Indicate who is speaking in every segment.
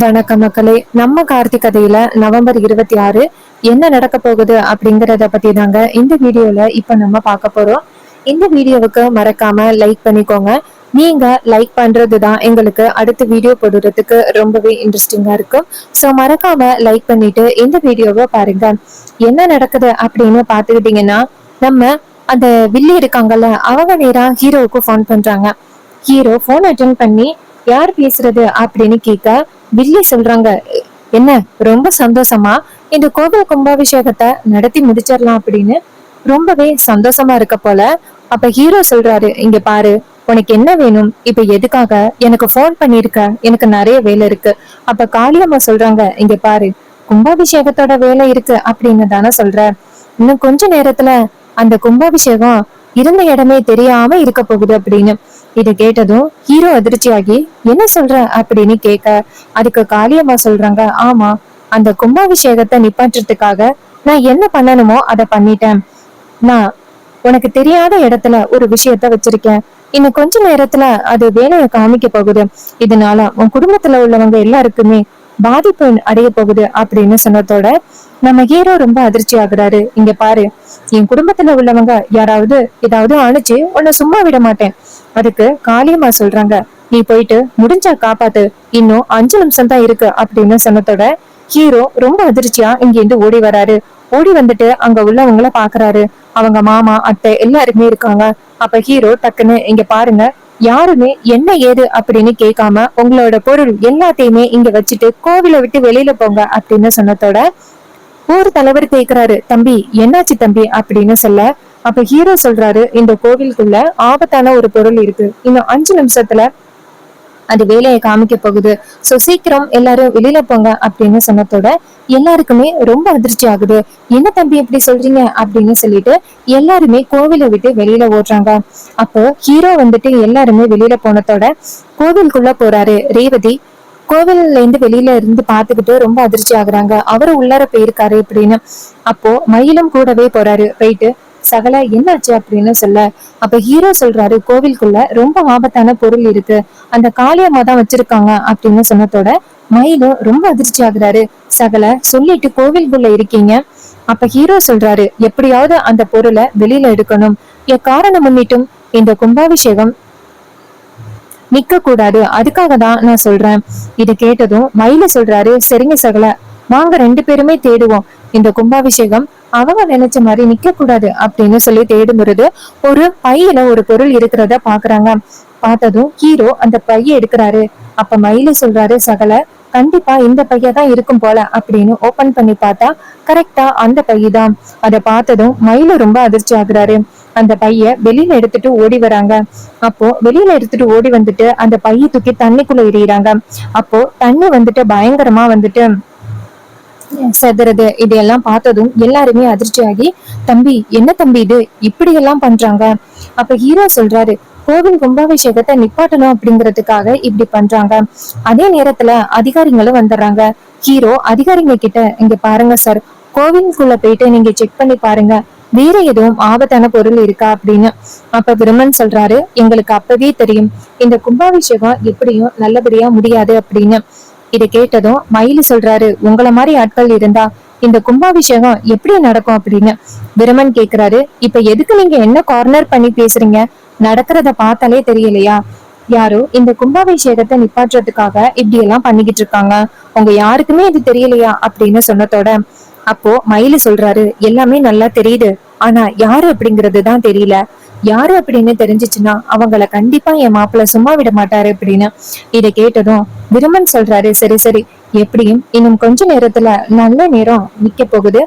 Speaker 1: வணக்க மக்களே. நம்ம கார்த்திக் கதையில நவம்பர் இருபத்தி ஆறு என்ன நடக்க போகுது அப்படிங்கறத பத்தி தாங்க இந்த வீடியோல இப்ப நம்ம பார்க்க போறோம். இந்த வீடியோவுக்கு மறக்காம லைக் பண்ணிக்கோங்க. நீங்க லைக் பண்றது தான் எங்களுக்கு அடுத்த வீடியோ போடுறதுக்கு ரொம்பவே இன்ட்ரெஸ்டிங்கா இருக்கும். ஸோ மறக்காம லைக் பண்ணிட்டு இந்த வீடியோவை பாருங்க. என்ன நடக்குது அப்படின்னு பாத்துக்கிட்டீங்கன்னா நம்ம அந்த வில்லி இருக்காங்கல்ல அவங்க நேரா ஹீரோவுக்கு ஃபோன் பண்றாங்க. ஹீரோ ஃபோன் அட்டன் பண்ணி யார் பேசுறது அப்படின்னு கேட்க வில்லி சொல்றாங்க. என்ன ரொம்ப சந்தோஷமா? இந்த கோவில் கும்பாபிஷேகத்தை நடத்தி முடிச்சிடலாம் அப்படின்னு ரொம்பவே சந்தோஷமா இருக்க போல. அப்ப ஹீரோ சொல்றாரு இங்க பாரு உனக்கு என்ன வேணும்? இப்ப எதுக்காக? எனக்கு போன் பண்ணிருக்க. எனக்கு நிறைய வேலை இருக்கு. அப்ப காளியம்மா சொல்றாங்க இங்க பாரு கும்பாபிஷேகத்தோட வேலை இருக்கு அப்படின்னு தானே சொல்ற. இன்னும் கொஞ்ச நேரத்துல அந்த கும்பாபிஷேகம் இருந்த இடமே தெரியாம இருக்க போகுது அப்படின்னு. இத கேட்டதும் ஹீரோ அதிர்ச்சியாகி என்ன சொல்ற? அப்படின்னு கேட்க அதுக்கு காளியம்மா சொல்றாங்க ஆமா அந்த கும்பாபிஷேகத்தை நிப்பாட்டுறதுக்காக நான் என்ன பண்ணணுமோ அதை பண்ணிட்டேன். நான் உனக்கு தெரியாத இடத்துல ஒரு விஷயத்த வச்சிருக்கேன். இன்னும் கொஞ்ச நேரத்துல அது வேலையை காமிக்க போகுது. இதனால உன் குடும்பத்துல உள்ளவங்க எல்லாருக்குமே பாதிப்பு அடைய போகுது அப்படின்னு சொன்னதோட நம்ம ஹீரோ ரொம்ப அதிர்ச்சி ஆகுறாரு. இங்க பாரு என் குடும்பத்துல உள்ளவங்க யாராவது ஏதாவது அனுச்சு உன்னை சும்மா விட மாட்டேன். அதுக்கு காளியம்மா சொல்றாங்க நீ போயிட்டு முடிஞ்சா காப்பாத்து இன்னும் அஞ்சு நிமிஷம் தான் இருக்கு அப்படின்னு சொன்னதோட ஹீரோ ரொம்ப அதிர்ச்சியா இங்க இருந்து ஓடி வராரு. ஓடி வந்துட்டு அங்க உள்ளவங்கள பாக்குறாரு. அவங்க மாமா அத்தை எல்லாருமே இருக்காங்க. அப்ப ஹீரோ டக்குன்னு இங்க பாருங்க யாருமே என்ன ஏது அப்படின்னு கேட்காம உங்களோட பொருள் எல்லாத்தையுமே இங்க வச்சுட்டு கோவிலை விட்டு வெளியில போங்க அப்படின்னு சொன்னதோட ஊர் தலைவர் கேக்குறாரு தம்பி என்னாச்சு தம்பி? அப்படின்னு சொல்ல அப்ப ஹீரோ சொல்றாரு இந்த கோவிலுக்குள்ள ஆபத்தான ஒரு பொருள் இருக்கு. இன்னும் அஞ்சு நிமிஷத்துல அது வேலையை காமிக்க போகுது. சோ சீக்கிரம் எல்லாரும் வெளியில போங்க அப்படின்னு சொன்னதோட எல்லாருக்குமே ரொம்ப அதிர்ச்சி ஆகுது. என்ன தம்பி எப்படி சொல்றீங்க? அப்படின்னு சொல்லிட்டு எல்லாருமே கோவிலை விட்டு வெளியில ஓடுறாங்க. அப்போ ஹீரோ வந்துட்டு எல்லாருமே வெளியில போனதோட கோவிலுக்குள்ள போறாரு. ரேவதி கோவில்ல இருந்து வெளியில இருந்து பாத்துக்கிட்டு ரொம்ப அதிர்ச்சி ஆகுறாங்க. அவரு உள்ளார போயிருக்காரு அப்படின்னு. அப்போ மயிலும் கூடவே போறாரு. போயிட்டு சகல என்னாச்சு அப்படின்னு சொல்ல அப்ப ஹீரோ சொல்றாரு கோவிலுக்குள்ள ரொம்ப ஆபத்தான பொருள் இருக்கு. அந்த காளியம்மா தான் வச்சிருக்காங்க அப்படின்னு சொன்னதோட மயிலும் ரொம்ப அதிர்ச்சி ஆகுறாரு. சகல சொல்லிட்டு கோவிலுக்குள்ள இருக்கீங்க. அப்ப ஹீரோ சொல்றாரு எப்படியாவது அந்த பொருளை வெளியில எடுக்கணும். எக்காரணம் முன்னிட்டும் இந்த கும்பாபிஷேகம் நிக்க கூடாது அதுக்காக தான் நான் சொல்றேன். இது கேட்டதும் மயில சொல்றாரு சரிங்க சகல வாங்க ரெண்டு பேருமே தேடுவோம். இந்த கும்பாபிஷேகம் அவங்க நினைச்ச மாதிரி நிக்க கூடாது அப்படின்னு சொல்லி தேடும் பொழுது ஒரு பையில ஒரு பொருள் இருக்கிறத பாக்குறாங்க. பார்த்ததும் ஹீரோ அந்த பைய எடுக்கிறாரு. அப்ப மயில சொல்றாரு சகல கண்டிப்பா இந்த பைய தான் இருக்கும் போல அப்படின்னு ஓபன் பண்ணி பார்த்தா கரெக்டா அந்த பையதான். அதை பார்த்ததும் மயில ரொம்ப அதிர்ச்சி ஆகுறாரு. அந்த பைய வெளியில எடுத்துட்டு ஓடி வராங்க. அப்போ வெளியில எடுத்துட்டு ஓடி வந்துட்டு அந்த பைய தூக்கி தண்ணிக்குள்ள எறிகிறாங்க அப்போ தண்ணி வந்துட்டு பயங்கரமா வந்துட்டு செதறது இதையெல்லாம் பார்த்ததும் எல்லாருமே அதிர்ச்சியாகி தம்பி என்ன தம்பி இது? இப்படி எல்லாம் பண்றாங்க? அப்ப ஹீரோ சொல்றாரு கோவில் கும்பாபிஷேகத்தை நிப்பாட்டணும் அப்படிங்கறதுக்காக இப்படி பண்றாங்க. அதே நேரத்துல அதிகாரிகளும் வந்துடுறாங்க. ஹீரோ அதிகாரிங்க கிட்ட இங்க பாருங்க சார் கோவிலுக்குள்ள போயிட்டு நீங்க செக் பண்ணி பாருங்க. வேற எதுவும் ஆபத்தான பொருள் இருக்கா? அப்படின்னு. அப்ப பிரம்மன் சொல்றாரு எங்களுக்கு அப்பவே தெரியும். இந்த கும்பாபிஷேகம் எப்படியும் நல்லபடியா முடியாது அப்படின்னு. இதை கேட்டதும் மயிலு சொல்றாரு உங்கள மாதிரி ஆட்கள் இருந்தா இந்த கும்பாபிஷேகம் எப்படி நடக்கும் அப்படின்னு? பிரமன் கேக்குறாரு இப்ப எதுக்கு நீங்க என்ன கார்னர் பண்ணி பேசுறீங்க? நடக்கிறத பார்த்தாலே தெரியலையா? யாரோ இந்த கும்பாபிஷேகத்தை நிப்பாட்டுறதுக்காக இப்படி எல்லாம் பண்ணிக்கிட்டு இருக்காங்க. உங்க யாருக்குமே இது தெரியலையா? அப்படின்னு சொன்னதோட அப்போ மயிலு சொல்றாரு எல்லாமே நல்லா தெரியுது. ஆனா யாரு அப்படிங்கிறது தான் தெரியல. யாரு அப்படின்னு தெரிஞ்சிச்சுன்னா அவங்கள கண்டிப்பா என் மாப்பிள்ள சும்மா விட மாட்டாரு அப்படின்னு இதை கேட்டதும் விருமன் சொல்றாரு சரி சரி எப்படியும் இன்னும் கொஞ்ச நேரத்துல நல்ல நேரம் நிக்க போகுது.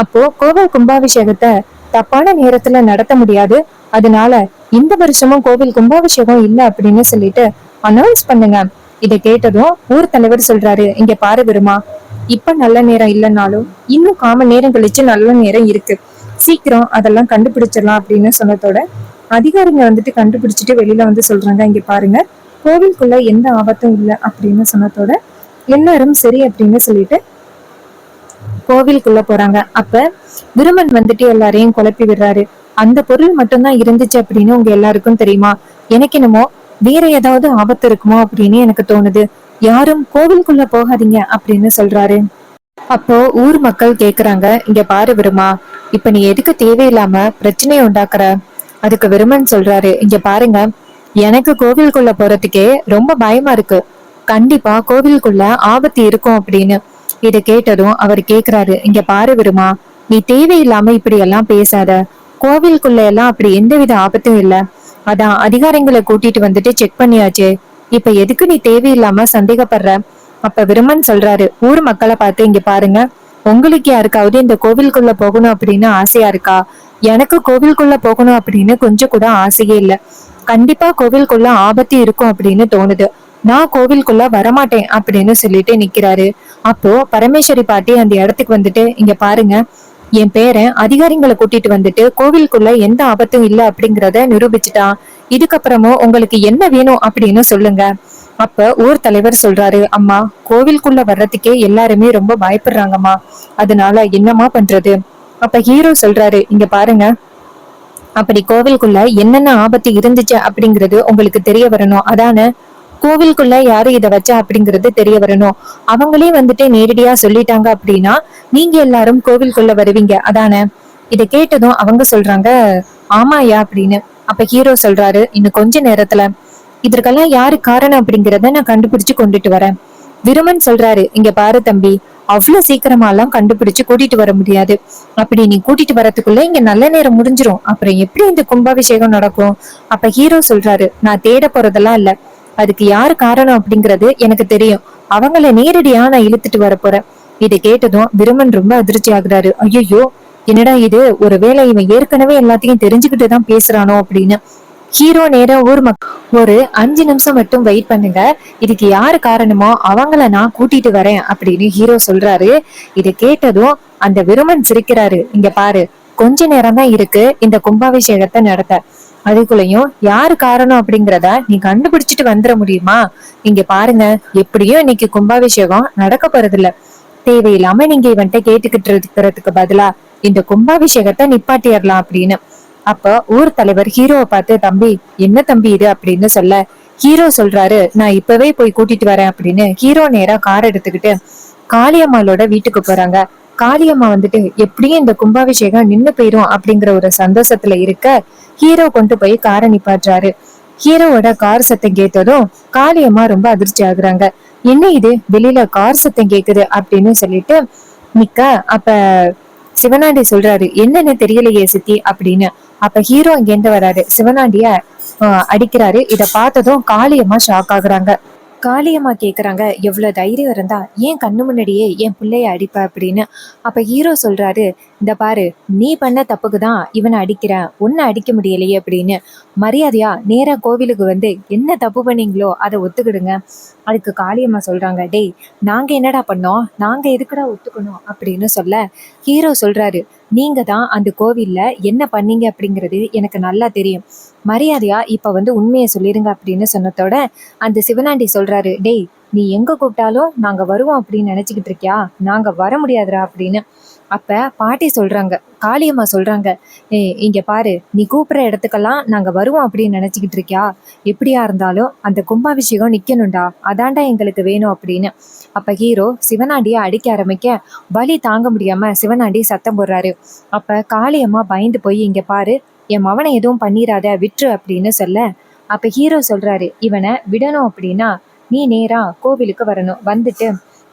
Speaker 1: அப்போ கோவில் கும்பாபிஷேகத்தை தப்பான நேரத்துல நடத்த முடியாது. அதனால இந்த வருஷமும் கோவில் கும்பாபிஷேகம் இல்ல அப்படின்னு சொல்லிட்டு அனௌன்ஸ் பண்ணுங்க. இதை கேட்டதும் ஊர் தலைவர் சொல்றாரு இங்க பாரு விருமா இப்ப நல்ல நேரம் இல்லைன்னாலும் இன்னும் காம நேரம் கழிச்சு நல்ல நேரம் இருக்கு. சீக்கிரம் அதெல்லாம் கண்டுபிடிச்சிடலாம் அப்படின்னு சொன்னதோட அதிகாரிங்க வந்துட்டு கண்டுபிடிச்சிட்டு வெளியில வந்து சொல்றாங்க இங்க பாருங்க. கோவிலுக்குள்ள எந்த ஆபத்தும் இல்லை அப்படின்னு சொன்னதோட எல்லாரும் சரி அப்படின்னு சொல்லிட்டு கோவிலுக்குள்ள போறாங்க. அப்ப விருமன் வந்துட்டு எல்லாரையும் குழப்பி விடுறாரு. அந்த பொருள் மட்டும்தான் இருந்துச்சு அப்படின்னு உங்க எல்லாருக்கும் தெரியுமா? எனக்கு என்னமோ வேற ஏதாவது ஆபத்து இருக்குமோ அப்படின்னு எனக்கு தோணுது. யாரும் கோவிலுக்குள்ள போகாதீங்க அப்படின்னு சொல்றாரு. அப்போ ஊர் மக்கள் கேக்குறாங்க இங்க பாரு விருமா இப்ப நீ எதுக்கு தேவையில்லாம பிரச்சனையை உண்டாக்குற? அதுக்கு விருமன் சொல்றாரு இங்க பாருங்க எனக்கு கோவிலுக்குள்ள போறதுக்கே ரொம்ப பயமா இருக்கு. கண்டிப்பா கோவிலுக்குள்ள ஆபத்து இருக்கும் அப்படின்னு. இத கேட்டதும் அவர் கேக்குறாரு இங்க பாரு விருமா நீ தேவையில்லாம இப்படி எல்லாம் பேசாத. கோவிலுக்குள்ள எல்லாம் அப்படி எந்தவித ஆபத்தும் இல்ல. அதான் அதிகாரிங்களை கூட்டிட்டு வந்துட்டு செக் பண்ணியாச்சு. இப்ப எதுக்கு நீ தேவையில்லாம சந்தேகப்படுற? அப்ப விருமன் சொல்றாரு ஊர் மக்களை பார்த்து இங்க பாருங்க. உங்களுக்கு யாருக்காவது இந்த கோவிலுக்குள்ள போகணும் அப்படின்னு ஆசையா இருக்கா? எனக்கு கோவிலுக்குள்ள போகணும் அப்படின்னு கொஞ்சம் கூட ஆசையே இல்ல. கண்டிப்பா கோவிலுக்குள்ள ஆபத்து இருக்கும் அப்படின்னு தோணுது. நான் கோவிலுக்குள்ள வரமாட்டேன் அப்படின்னு சொல்லிட்டு நிக்கிறாரு. அப்போ பரமேஸ்வரி பாட்டி அந்த இடத்துக்கு வந்துட்டு இங்க பாருங்க. என் பேரன் அதிகாரிங்களை கூட்டிட்டு வந்துட்டு கோவிலுக்குள்ள எந்த ஆபத்தும் இல்லை அப்படிங்கறத நிரூபிச்சுட்டான் இதுக்கப்புறமும் உங்களுக்கு என்ன வேணும் அப்படின்னு சொல்லுங்க. அப்ப ஊர் தலைவர் சொல்றாரு அம்மா கோவிலுக்குள்ள வர்றதுக்கே எல்லாருமே ரொம்ப பயப்படுறாங்கம்மா. அதனால என்னம்மா பண்றது? அப்ப ஹீரோ சொல்றாரு இங்க பாருங்க. அப்படி கோவிலுக்குள்ள என்னென்ன ஆபத்து இருந்துச்சு அப்படிங்கிறது உங்களுக்கு தெரிய வரணும். அதானே? கோவிலுக்குள்ள யாரு இதை வச்சா அப்படிங்கிறது தெரிய வரணும். அவங்களே வந்துட்டு நேரடியா சொல்லிட்டாங்க அப்படின்னா நீங்க எல்லாரும் கோவிலுக்குள்ள வருவீங்க. அதானே? இதை கேட்டதும் அவங்க சொல்றாங்க ஆமாயா அப்படின்னு. அப்ப ஹீரோ சொல்றாரு இன்னும் கொஞ்ச நேரத்துல இதற்கெல்லாம் யாரு காரணம் அப்படிங்கறத நான் கண்டுபிடிச்சு கொண்டுட்டு வரேன். விருமன் சொல்றாரு இங்க பாரு தம்பி அவ்வளவு சீக்கிரமா எல்லாம் கண்டுபிடிச்சு கூட்டிட்டு வர முடியாது. அப்படி நீ கூட்டிட்டு வரதுக்குள்ள இங்க நல்ல நேரம் முடிஞ்சிரும். அப்புறம் எப்படி இந்த கும்பாபிஷேகம் நடக்கும்? அப்ப ஹீரோ சொல்றாரு நான் தேட போறதெல்லாம் இல்ல. அதுக்கு யாரு காரணம் அப்படிங்கறது எனக்கு தெரியும். அவங்கள நேரடியா நான் இழுத்துட்டு வர போறேன். இதை கேட்டதும் விருமன் ரொம்ப அதிர்ச்சி ஆகுறாரு. ஐயோ என்னடா இது? ஒருவேளை இவன் ஏற்கனவே எல்லாத்தையும் தெரிஞ்சுக்கிட்டு தான் பேசுறானோ? அப்படின்னு ஹீரோ நேரம் ஊர் மக். ஒரு அஞ்சு நிமிஷம் மட்டும் வெயிட் பண்ணுங்க. இதுக்கு யாரு காரணமோ அவங்கள நான் கூட்டிட்டு வரேன் அப்படின்னு ஹீரோ சொல்றாரு. இதை கேட்டதும் அந்த விருமன் சிரிக்கிறாரு. இங்க பாரு கொஞ்ச நேரம் தான் இருக்கு. இந்த கும்பாபிஷேகத்தை நடத்த. அதுக்குள்ளயும் யாரு காரணம் அப்படிங்கிறத நீ கண்டுபிடிச்சிட்டு வந்துட முடியுமா? இங்க பாருங்க எப்படியும் இன்னைக்கு கும்பாபிஷேகம் நடக்க போறது இல்ல தேவையில்லாம நீங்க இவன்கிட்ட கேட்டுக்கிட்டு இருக்கிறதுக்கு பதிலா இந்த கும்பாபிஷேகத்தை நிப்பாட்டிடலாம் அப்படின்னு. அப்ப ஊர் தலைவர் ஹீரோவை பார்த்து தம்பி என்ன தம்பி இது? அப்படின்னு சொல்ல ஹீரோ சொல்றாரு நான் இப்பவே போய் கூட்டிட்டு வரேன் அப்படின்னு ஹீரோ நேரா கார் எடுத்துக்கிட்டு காளியம்மாளோட வீட்டுக்கு போறாங்க. காளியம்மா வந்துட்டு எப்படியும் இந்த கும்பாபிஷேகம் நின்னு போயிரும் அப்படிங்கிற ஒரு சந்தோஷத்துல இருக்க ஹீரோ கொண்டு போய் காரை நிப்பாட்டுறாரு. ஹீரோவோட கார் சத்தம் கேட்டதும் காளியம்மா ரொம்ப அதிர்ச்சி ஆகுறாங்க. என்ன இது? வெளியில கார் சத்தம் கேக்குது அப்படின்னு சொல்லிட்டு நிக்க அப்ப சிவனாண்டி சொல்றாரு என்னன்னு தெரியலையே சித்தி அப்படின்னு. அப்ப ஹீரோ இங்கேருந்து வராரு. சிவனாண்டிய ஆஹ், அடிக்கிறாரு. இத பார்த்ததும் காளியம்மா ஷாக் ஆகுறாங்க. காளியம்மா கேக்குறாங்க எவ்வளவு தைரியம் இருந்தா ஏன் கண்ணு முன்னாடியே என் பிள்ளைய அடிப்ப? அப்படின்னு. அப்ப ஹீரோ சொல்றாரு இந்த பாரு நீ பண்ண தப்புக்கு தான் இவனை அடிக்கிறேன் உன்னை அடிக்க முடியலையே அப்படின்னு. மரியாதையா நேரா கோவிலுக்கு வந்து என்ன தப்பு பண்ணீங்களோ அதை ஒத்துக்கிடுங்க. அதுக்கு காளியம்மா சொல்றாங்க டேய் நாங்க என்னடா பண்ணோம்? நாங்க எதுக்குடா ஒத்துக்கணும்? அப்படின்னு சொல்ல ஹீரோ சொல்றாரு நீங்க தான் அந்த கோவில்ல என்ன பண்ணீங்க அப்படிங்கிறது எனக்கு நல்லா தெரியும். மரியாதையா இப்ப வந்து உண்மையை சொல்லிருங்க அப்படின்னு சொன்னதோட அந்த சிவனாண்டி சொல்றாரு டேய் நீ எங்க கூப்பிட்டாலும் நாங்க வருவோம் அப்படின்னு நினைச்சுக்கிட்டு இருக்கியா? நாங்க வர முடியாதுடா அப்படின்னு. அப்ப பாட்டி சொல்றாங்க காளியம்மா சொல்றாங்க ஏய் இங்க பாரு நீ கூப்பிட்ற இடத்துக்கெல்லாம் நாங்க வருவோம் அப்படின்னு நினைச்சுக்கிட்டு இருக்கியா? எப்படியா இருந்தாலும் அந்த கும்பாபிஷேகம் நிக்கணும்டா அதான்டா எங்களுக்கு வேணும் அப்படின்னு. அப்ப ஹீரோ சிவனாண்டியை அடிக்க ஆரம்பிக்க வலி தாங்க முடியாம சிவனாண்டி சத்தம் போடுறாரு. அப்ப காளியம்மா பயந்து போய் இங்க பாரு என் மவனை எதுவும் பண்ணிராத விட்டுரு அப்படின்னு சொல்ல அப்ப ஹீரோ சொல்றாரு இவனை விடணும் அப்படின்னா நீ நேரா கோவிலுக்கு வரணும். வந்துட்டு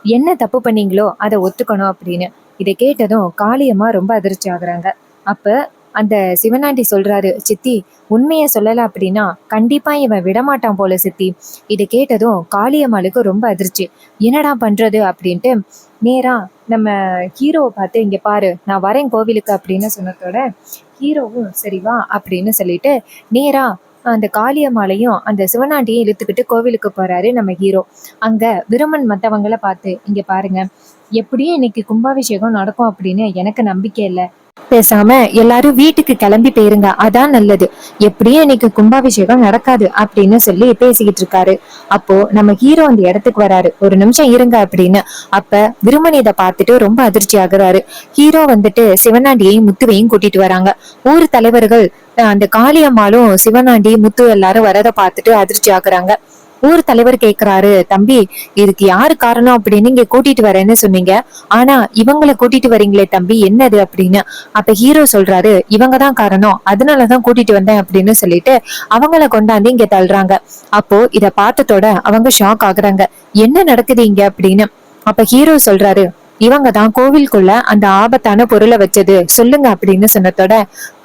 Speaker 1: என்ன தப்பு பண்ணீங்களோ அதை ஒத்துக்கணும் அப்படின்னு. இதை கேட்டதும் காளியம்மா ரொம்ப அதிர்ச்சி ஆகுறாங்க. அப்ப அந்த சிவனாண்டி சொல்றாரு சித்தி உண்மையை சொல்லல அப்படின்னா கண்டிப்பா இவன் விடமாட்டான் போல சித்தி. இதை கேட்டதும் காளியம்மாளுக்கு ரொம்ப அதிர்ச்சி. என்னடா பண்றது? அப்படின்ட்டு நேரா நம்ம ஹீரோவை பார்த்து இங்க பாரு நான் வரேன் கோவிலுக்கு அப்படின்னு சொன்னதோட ஹீரோவும் சரி வா அப்படின்னு சொல்லிட்டு நேரா அந்த காளியம்மாலையும் அந்த சிவனாண்டியும் இழுத்துக்கிட்டு கோவிலுக்கு போறாரு நம்ம ஹீரோ. அங்க விருமன் மற்றவங்களை பார்த்து இங்க பாருங்க எப்படியும் இன்னைக்கு கும்பாபிஷேகம் நடக்கும் அப்படின்னு எனக்கு நம்பிக்கை இல்லை. பேசாம எல்லாரும் வீட்டுக்கு கிளம்பி போயிருங்க அதான் நல்லது. எப்படியும் இன்னைக்கு கும்பாபிஷேகம் நடக்காது அப்படின்னு சொல்லி பேசிக்கிட்டு இருக்காரு. அப்போ நம்ம ஹீரோ அந்த இடத்துக்கு வராரு. ஒரு நிமிஷம் இருங்க அப்படின்னு. அப்ப விருமன் இதை பார்த்துட்டு ரொம்ப அதிர்ச்சி ஆகுறாரு. ஹீரோ வந்துட்டு சிவனாண்டியையும் முத்துவையும் கூட்டிட்டு வராங்க. ஊர் தலைவர்கள் அந்த காளியம்மாளும் சிவனாண்டி முத்து எல்லாரும் வரதை பார்த்துட்டு அதிர்ச்சி ஆகுறாங்க. ஊர் தலைவர் கேக்குறாரு தம்பி இதுக்கு யாரு காரணம் அப்படின்னு இங்க கூட்டிட்டு வரேன்னு சொன்னீங்க. ஆனா இவங்களை கூட்டிட்டு வரீங்களே தம்பி என்னது அப்படின்னு? அப்ப ஹீரோ சொல்றாரு இவங்க தான் காரணம் அதனாலதான் கூட்டிட்டு வந்தேன் அப்படின்னு சொல்லிட்டு அவங்கள கொண்டாந்து இங்க தள்ளுறாங்க. அப்போ இத பார்த்ததோட அவங்க ஷாக் ஆகுறாங்க. என்ன நடக்குது இங்க? அப்படின்னு. அப்ப ஹீரோ சொல்றாரு இவங்க தான் கோவிலுக்குள்ள அந்த ஆபத்தான பொருளை வச்சது. சொல்லுங்க அப்படின்னு சொன்னதோட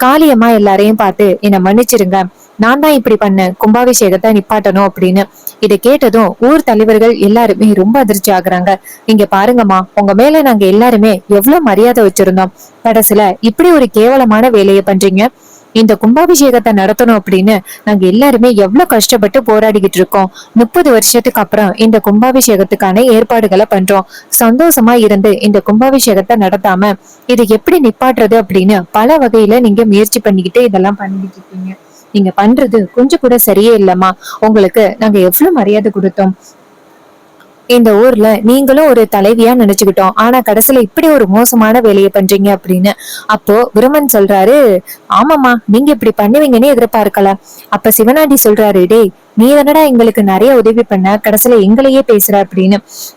Speaker 1: காளியம்மா எல்லாரையும் பார்த்து என்னை மன்னிச்சிருங்க. நான் தான் இப்படி பண்ணேன். கும்பாபிஷேகத்தை நிப்பாட்டணும் அப்படின்னு. இதை கேட்டதும் ஊர் தலைவர்கள் எல்லாருமே ரொம்ப அதிர்ச்சி ஆகுறாங்க. இங்க பாருங்கம்மா உங்க மேல நாங்க எல்லாருமே எவ்வளவு மரியாதை வச்சிருந்தோம். கடைசியில இப்படி ஒரு கேவலமான வேலையை பண்றீங்க. இந்த கும்பாபிஷேகத்தை நடத்தணும் அப்படின்னு நாங்க எல்லாருமே எவ்வளவு கஷ்டப்பட்டு போராடிக்கிட்டு இருக்கோம். முப்பது வருஷத்துக்கு அப்புறம் இந்த கும்பாபிஷேகத்துக்கான ஏற்பாடுகளை பண்றோம். சந்தோஷமா இருந்து இந்த கும்பாபிஷேகத்தை நடத்தாம இதை எப்படி நிப்பாட்டுறது அப்படின்னு பல வகையில நீங்க முயற்சி பண்ணிக்கிட்டு இதெல்லாம் பண்ணிக்கிட்டு இருக்கீங்க. நீங்க பண்றது கொஞ்சம் கூட சரியே இல்லம்மா. உங்களுக்கு நாங்க எவ்வளவு மரியாதை கொடுத்தோம். இந்த ஊர்ல நீங்களும் ஒரு தலைவியா நினைச்சுக்கிட்டோம். ஆனா கடைசியில இப்படி ஒரு மோசமான வேலையை பண்றீங்க அப்படின்னு. அப்போ விருமன் சொல்றாரு ஆமாமா நீங்க இப்படி பண்ணுவீங்கன்னு எதிர்பார்க்கல. அப்ப சிவனாண்டி சொல்றாரு டேய் நீ தானடா எங்களுக்கு நிறைய உதவி பண்ண? கடைசியில எங்களையே பேசுற அப்படின்னு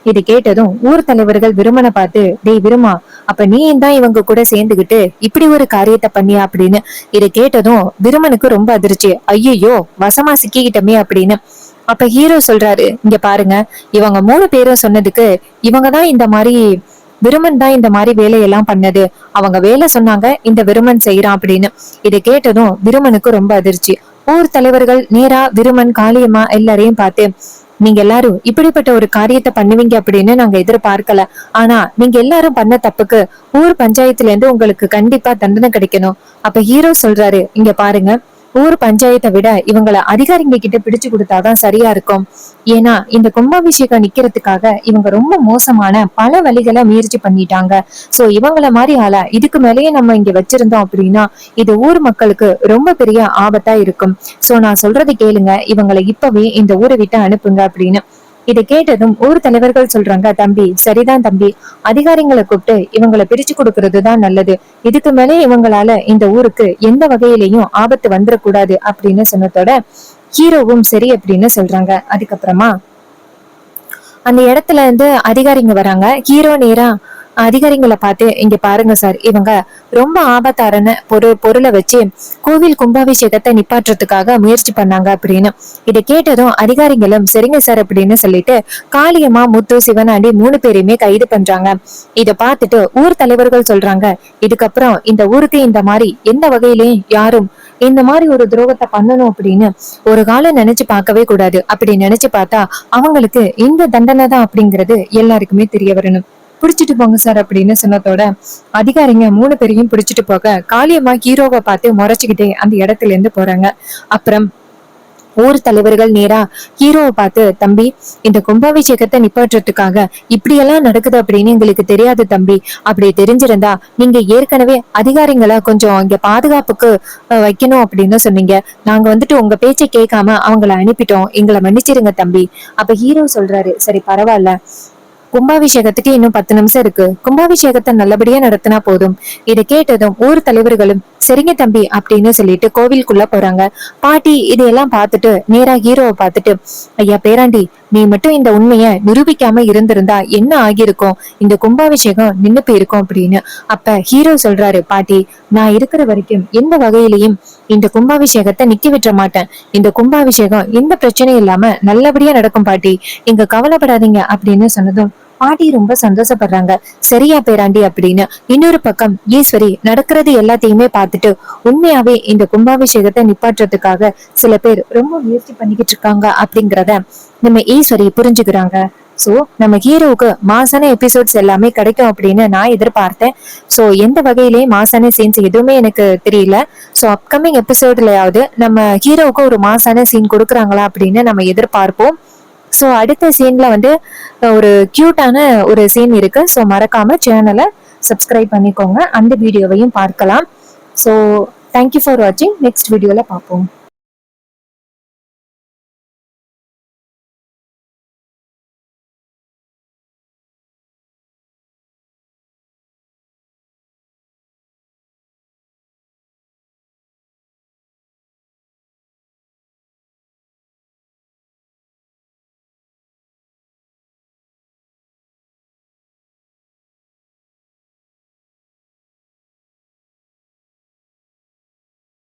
Speaker 1: இது கேட்டதும் ஊர் தலைவர்கள் விருமனை பார்த்து டேய் விருமா அப்ப நீ தான் இவங்க கூட சேர்ந்துகிட்டு இப்படி ஒரு காரியத்தை பண்ணியா? அப்படின்னு இதை கேட்டதும் விருமனுக்கு ரொம்ப அதிர்ச்சி. ஐயோ வசமா சிக்கிக்கிட்டமே அப்படின்னு. அப்ப ஹீரோ சொல்றாரு இங்க பாருங்க இவங்க மூணு பேரும் சொன்னதுக்கு இவங்க தான் இந்த மாதிரி விருமன் தான் இந்த மாதிரி வேலையெல்லாம் பண்ணது. அவங்க வேலை சொன்னாங்க இந்த விருமன் செய்யறான் அப்படின்னு. இதை கேட்டதும் விருமனுக்கு ரொம்ப அதிர்ச்சி. ஊர் தலைவர்கள் நேரா விருமன் காளியம்மா எல்லாரையும் பார்த்து நீங்க எல்லாரும் இப்படிப்பட்ட ஒரு காரியத்தை பண்ணுவீங்க அப்படின்னு நாங்க எதிர்பார்க்கல. ஆனா நீங்க எல்லாரும் பண்ண தப்புக்கு ஊர் பஞ்சாயத்துல இருந்து உங்களுக்கு கண்டிப்பா தண்டனை கிடைக்கணும். அப்ப ஹீரோ சொல்றாரு இங்க பாருங்க ஊர் பஞ்சாயத்தை விட இவங்களை அதிகாரிங்க கிட்ட பிடிச்சு கொடுத்தாதான் சரியா இருக்கும். ஏன்னா இந்த கும்பாபிஷேகம் நிக்கிறதுக்காக இவங்க ரொம்ப மோசமான பல வழிகளை முயற்சி பண்ணிட்டாங்க. சோ இவங்கள மாதிரி ஆளா இதுக்கு மேலேயே நம்ம இங்க வச்சிருந்தோம் அப்படின்னா இது ஊர் மக்களுக்கு ரொம்ப பெரிய ஆபத்தா இருக்கும். சோ நான் சொல்றது கேளுங்க. இவங்களை இப்பவே இந்த ஊரை விட்டு அனுப்புங்க அப்படின்னு இதை கேட்டதும் ஊர் தலைவர்கள் சொல்றாங்க தம்பி சரிதான் தம்பி. அதிகாரிங்களை கூப்பிட்டு இவங்களை பிரிச்சு கொடுக்கறது தான் நல்லது. இதுக்கு மேலே இவங்களால இந்த ஊருக்கு எந்த வகையிலையும் ஆபத்து வந்துடக்கூடாது அப்படின்னு சொன்னதோட ஹீரோவும் சரி அப்படின்னு சொல்றாங்க. அதுக்கப்புறமா அந்த இடத்துல இருந்து அதிகாரிங்க வராங்க. ஹீரோ நேரா அதிகாரிங்களை பார்த்து இங்க பாருங்க சார் இவங்க ரொம்ப ஆபத்தாரன பொரு பொருளை வச்சு கோவில் கும்பாபிஷேகத்தை நிப்பாட்டுறதுக்காக முயற்சி பண்ணாங்க அப்படின்னு. இதை கேட்டதும் அதிகாரிகளும் சரிங்க சார் அப்படின்னு சொல்லிட்டு காளியம்மா முத்து சிவனாண்டி மூணு பேரையுமே கைது பண்றாங்க. இத பார்த்துட்டு ஊர் தலைவர்கள் சொல்றாங்க இதுக்கப்புறம் இந்த ஊருக்கு இந்த மாதிரி எந்த வகையிலையும் யாரும் இந்த மாதிரி ஒரு துரோகத்தை பண்ணணும் அப்படின்னு. ஒரு காலம் நினைச்சு பார்க்கவே கூடாது. அப்படி நினைச்சு பார்த்தா அவங்களுக்கு இந்த தண்டனை தான் அப்படிங்கிறது எல்லாருக்குமே தெரிய வரணும். பிடிச்சிட்டு போங்க சார் அப்படின்னு சொன்னதோட அதிகாரிங்க மூணு பேரையும் பிடிச்சிட்டு போக காளியம்மா ஹீரோவை பார்த்து முறைச்சிக்கிட்டே அந்த இடத்துல இருந்து போறாங்க. அப்புறம் ஊர் தலைவர்கள் நேரா ஹீரோவை பார்த்து தம்பி இந்த கும்பாபிஷேகத்தை நிப்பாட்டுறதுக்காக இப்படியெல்லாம் நடக்குது அப்படின்னு எங்களுக்கு தெரியாது தம்பி. அப்படி தெரிஞ்சிருந்தா நீங்க ஏற்கனவே அதிகாரிங்களை கொஞ்சம் இங்க பாதுகாப்புக்கு வைக்கணும் அப்படின்னு சொன்னீங்க. நாங்க வந்துட்டு உங்க பேச்சை கேட்காம அவங்கள அனுப்பிட்டோம். எங்களை மன்னிச்சிருங்க தம்பி. அப்ப ஹீரோ சொல்றாரு சரி பரவாயில்ல. கும்பாபிஷேகத்துக்கு இன்னும் பத்து நிமிஷம் இருக்கு. கும்பாபிஷேகத்தை நல்லபடியா நடத்தினா போதும். இதை கேட்டதும் ஊர் தலைவர்களும் சரிங்க தம்பி அப்படின்னு சொல்லிட்டு கோவிலுக்குள்ள போறாங்க. பாட்டி இதையெல்லாம் பார்த்துட்டு நேரா ஹீரோவை பார்த்துட்டு ஐயா பேராண்டி நீ மட்டும் இந்த உண்மைய நிரூபிக்காம இருந்திருந்தா என்ன ஆகியிருக்கும்? இந்த கும்பாபிஷேகம் நின்னு போயிருக்கும் அப்படின்னு. அப்ப ஹீரோ சொல்றாரு பாட்டி நான் இருக்கிற வரைக்கும் எந்த வகையிலையும் இந்த கும்பாபிஷேகத்தை நிக்க விட்டுற மாட்டேன். இந்த கும்பாபிஷேகம் எந்த பிரச்சனையும் இல்லாம நல்லபடியா நடக்கும் பாட்டி. இங்க கவலைப்படாதீங்க அப்படின்னு சொன்னதும் பாட்டி ரொம்ப சந்தோஷப்படுறாங்க. சரியா பேராண்டி அப்படின்னு. இன்னொரு பக்கம் ஈஸ்வரி நடக்கிறது எல்லாத்தையுமே பார்த்துட்டு உண்மையாவே இந்த கும்பாபிஷேகத்தை நிப்பாட்டுறதுக்காக சில பேர் ரொம்ப முயற்சி பண்ணிக்கிட்டு இருக்காங்க அப்படிங்கிறத நம்ம ஈஸ்வரி புரிஞ்சுக்கிறாங்க. சோ நம்ம ஹீரோவுக்கு மாசான எபிசோட்ஸ் எல்லாமே கிடைக்கும் அப்படின்னு நான் எதிர்பார்த்தேன். சோ எந்த வகையிலயும் மாசான சீன்ஸ் எதுவுமே எனக்கு தெரியல. சோ அப்கமிங் எபிசோட்லயாவது நம்ம ஹீரோவுக்கு ஒரு மாசான சீன் கொடுக்குறாங்களா அப்படின்னு நம்ம எதிர்பார்ப்போம். ஸோ அடுத்த சீனில் வந்து ஒரு கியூட்டான ஒரு சீன் இருக்குது ஸோ மறக்காமல் சேனலை சப்ஸ்கிரைப் பண்ணிக்கோங்க. அந்த வீடியோவையும் பார்க்கலாம். ஸோ தேங்க்யூ ஃபார் வாட்சிங் நெக்ஸ்ட் வீடியோவில் பார்ப்போம்.